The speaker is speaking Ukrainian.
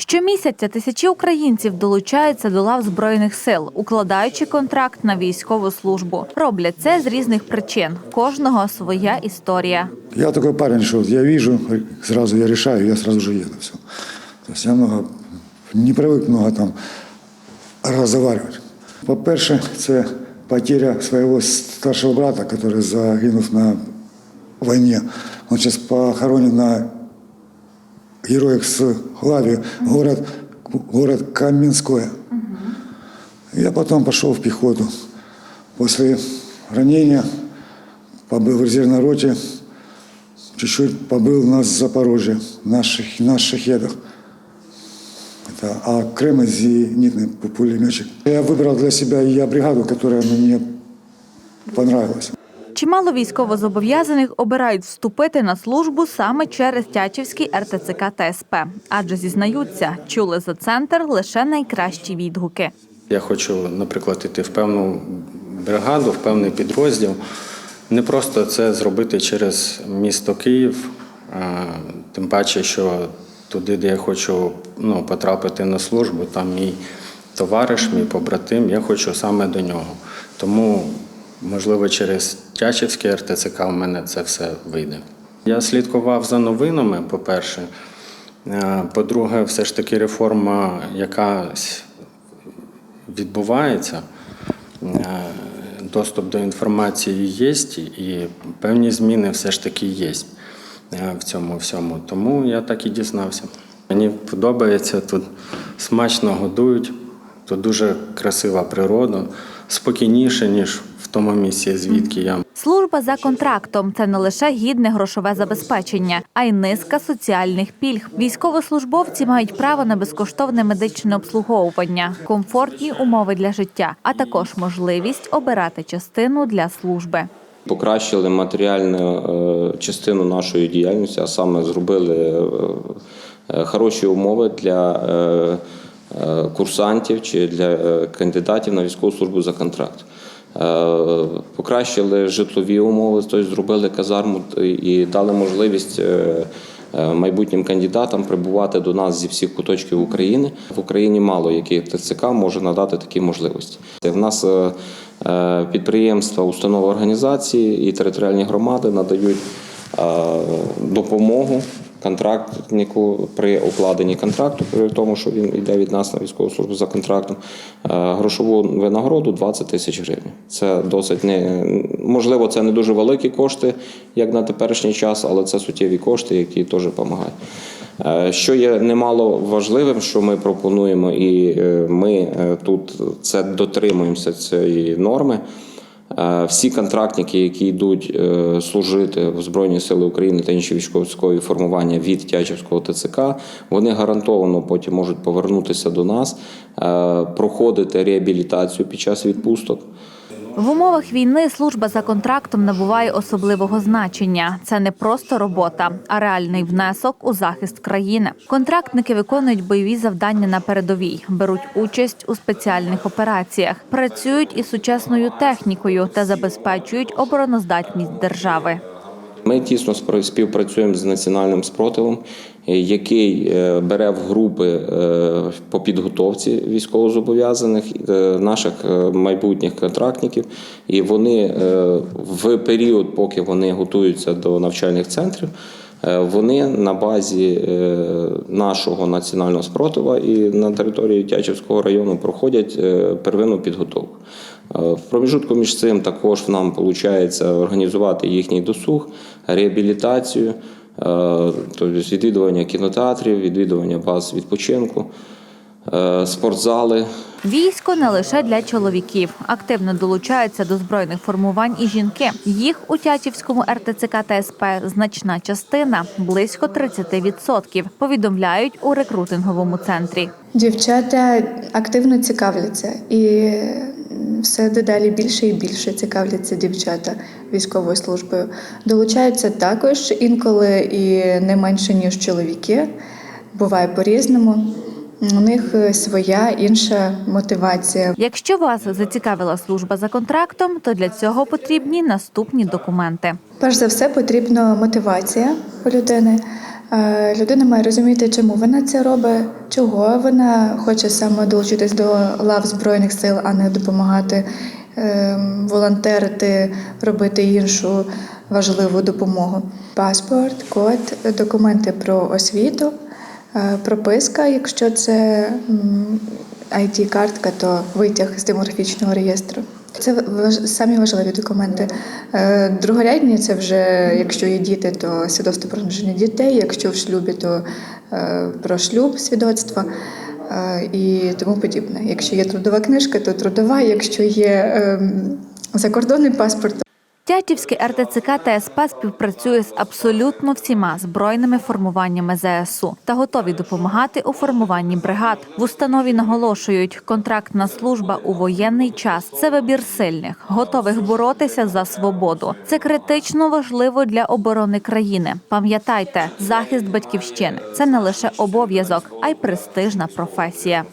Щомісяця тисячі українців долучаються до лав збройних сил, укладаючи контракт на військову службу. Роблять це з різних причин. Кожного своя історія. Я такой парень, вот я вижу, сразу я решаю, я сразу же еду. Все. То есть я много, не привык много там разговаривать. По-перше, це потеря своего старшего брата, который загинув на войне. Он сейчас похоронен на Героях с Главе, город, город Каменское. Я потом пошел в пехоту. После ранения побыл в резервной роте, чуть-чуть побыл в Запорожье, на, шах, на шахедах. Это, а Крым зенитный пу- пулеметчик. Я выбрал для себя я бригаду, которая мне понравилась. Чимало військовозобов'язаних обирають вступити на службу саме через Тячівський РТЦК та СП, адже зізнаються, чули за центр лише найкращі відгуки. Я хочу, наприклад, іти в певну бригаду, в певний підрозділ. Не просто це зробити через місто Київ, а, тим паче, що туди, де я хочу ну, потрапити на службу, там мій товариш, мій побратим, я хочу саме до нього. Тому, можливо, через Тячівський РТЦК у мене це все вийде. Я слідкував за новинами, по-перше. Е, По-друге, все ж таки реформа якась відбувається. Е, Доступ до інформації є, і певні зміни все ж таки є е, в цьому всьому. Тому я так і дізнався. Мені подобається тут смачно годують, тут дуже красива природа, спокійніше, ніж в тому місці, звідки я. Служба за контрактом це не лише гідне грошове забезпечення, а й низка соціальних пільг. Військовослужбовці мають право на безкоштовне медичне обслуговування, комфортні умови для життя, а також можливість обирати частину для служби. Покращили матеріальну е, частину нашої діяльності, а саме зробили е, е, хороші умови для курсантів чи для кандидатів на військову службу за контракт. Е, Покращили житлові умови, тобто зробили казарму і дали можливість е, е, майбутнім кандидатам прибувати до нас зі всіх куточків України. В Україні мало яких ТЦК може надати такі можливості. В нас підприємства, установи організації і територіальні громади надають допомогу контрактнику при укладенні контракту, при тому, що він йде від нас на військову службу за контрактом, е, грошову винагороду 20 тисяч гривень. Це досить не можливо, це не дуже великі кошти, як на теперішній час, але це суттєві кошти, які теж допомагають. Е, Що є немало важливим, що ми пропонуємо, і е, ми тут це дотримуємося цієї норми. Е, Всі контрактники, які йдуть е, служити в Збройні Сили України та інші військові формування від Тячівського ТЦК, вони гарантовано потім можуть повернутися до нас, е, проходити реабілітацію під час відпусток. В умовах війни служба за контрактом набуває особливого значення. Це не просто робота, а реальний внесок у захист країни. Контрактники виконують бойові завдання на передовій, беруть участь у спеціальних операціях, працюють із сучасною технікою та забезпечують обороноздатність держави. Ми тісно співпрацюємо з національним спротивом, який е, бере в групи е, по підготовці військовозобов'язаних е, наших е, майбутніх контрактників, і вони е, в період, поки вони готуються до навчальних центрів. е, Вони на базі е, нашого національного спротива і на території Тячівського району проходять е, первинну підготовку. Е, В проміжутку між цим також нам виходить організувати їхній досуг, реабілітацію, е, тобто відвідування кінотеатрів, відвідування баз відпочинку, е, спортзали. Військо не лише для чоловіків. Активно долучаються до збройних формувань і жінки. Їх у Тячівському РТЦК та СП значна частина близько 30%, повідомляють у рекрутинговому центрі. Дівчата активно цікавляться і все дедалі більше і більше цікавляться дівчата військовою службою. Долучаються також інколи і не менше, ніж чоловіки. Буває по-різному. У них своя інша мотивація. Якщо вас зацікавила служба за контрактом, то для цього потрібні наступні документи. Перш за все, потрібна мотивація у людини. Е, Людина має розуміти, чому вона це робить, чого вона хоче саме долучитись до лав Збройних сил, а не допомагати ем, волонтерити, робити іншу важливу допомогу. Паспорт, код, документи про освіту, е, прописка, якщо це м, IT-картка, то витяг з демографічного реєстру. Це важ- самі важливі документи. Е, Другорядні це вже якщо є діти, то свідоцтво про народження дітей, якщо в шлюбі, то е, про шлюб свідоцтва е, і тому подібне. Якщо є трудова книжка, то трудова. Якщо є ем, закордонний паспорт, Тячівський РТЦК та СП співпрацює з абсолютно всіма збройними формуваннями ЗСУ та готові допомагати у формуванні бригад. В установі наголошують, контрактна служба у воєнний час це вибір сильних, готових боротися за свободу. Це критично важливо для оборони країни. Пам'ятайте, захист батьківщини це не лише обов'язок, а й престижна професія.